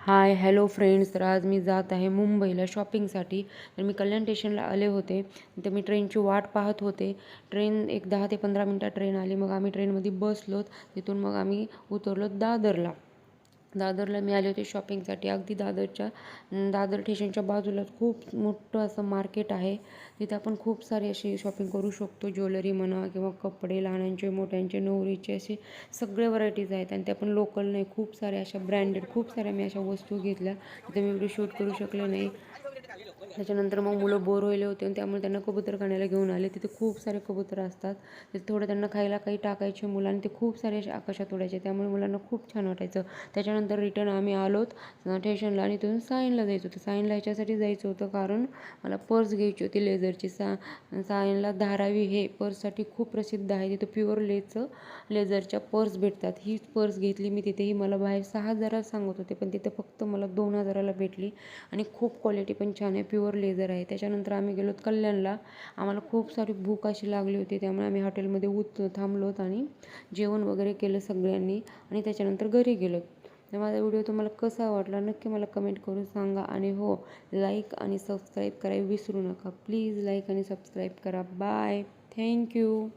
Hi hello friends तर आज मी जात आहे मुंबईला शॉपिंगसाठी तर मी कल्याण स्टेशनला आले होते. तर मी ट्रेनची वाट पाहत होते. ट्रेन एक दहा ते पंधरा मिनटात ट्रेन आली. मग आम्ही ट्रेनमध्ये बसलोत. तिथून मग आम्ही उतरलो दादरला. दादरला मी आले होते शॉपिंगसाठी अगदी दादरच्या दादर स्टेशनच्या बाजूलाच खूप मोठं असं मार्केट आहे. तिथे आपण खूप सारी अशी शॉपिंग करू शकतो. ज्वेलरी म्हणा किंवा कपडे लहानांचे मोठ्यांचे नवरीचे असे सगळे व्हरायटीज आहेत आणि ते आपण लोकल नाही. खूप साऱ्या अशा ब्रँडेड खूप साऱ्या मी अशा वस्तू घेतल्या. तिथे मी व्हिडिओ शूट करू शकले नाही. त्याच्यानंतर मग मुलं बोर व्हायले होते आणि त्यामुळे त्यांना कबूतर खाण्याला घेऊन आले. तिथे खूप सारे कबूतर असतात. तिथे थोडं त्यांना खायला काही टाकायचे मुलांनी ते खूप सारे असे आकाशात उडायचे. त्यामुळे मुलांना खूप छान वाटायचं. त्याच्यानंतर रिटर्न आम्ही आलोत स्टेशनला आणि तिथून सायनला जायचं होतं. सायनला ह्याच्यासाठी जायचं होतं कारण मला पर्स घ्यायची होती लेझरची सा सायनला धारावी हे पर्ससाठी खूप प्रसिद्ध आहे. तिथं प्युअर लेचं लेझरच्या पर्स भेटतात. ही पर्स घेतली मी तिथे ही मला बाहेर सहा हजारात सांगत होते पण तिथे फक्त मला दोन हजाराला भेटली. आणि खूप क्वालिटी पण छान आहे. प्युअर लेझर आहे. त्याच्यानंतर आम्ही गेलोत कल्याणला. आम्हाला खूप सारी भूक अशी लागली होती त्यामुळे आम्ही हॉटेलमध्ये उत थांबलोत आणि जेवण वगैरे केलं सगळ्यांनी आणि त्याच्यानंतर घरी गेलो. तर माझा व्हिडिओ तुम्हाला कसा वाटला नक्की मला कमेंट करून सांगा आणि हो लाईक आणि सबस्क्राईब करायला विसरू नका. प्लीज लाईक आणि सबस्क्राईब करा. Bye thank you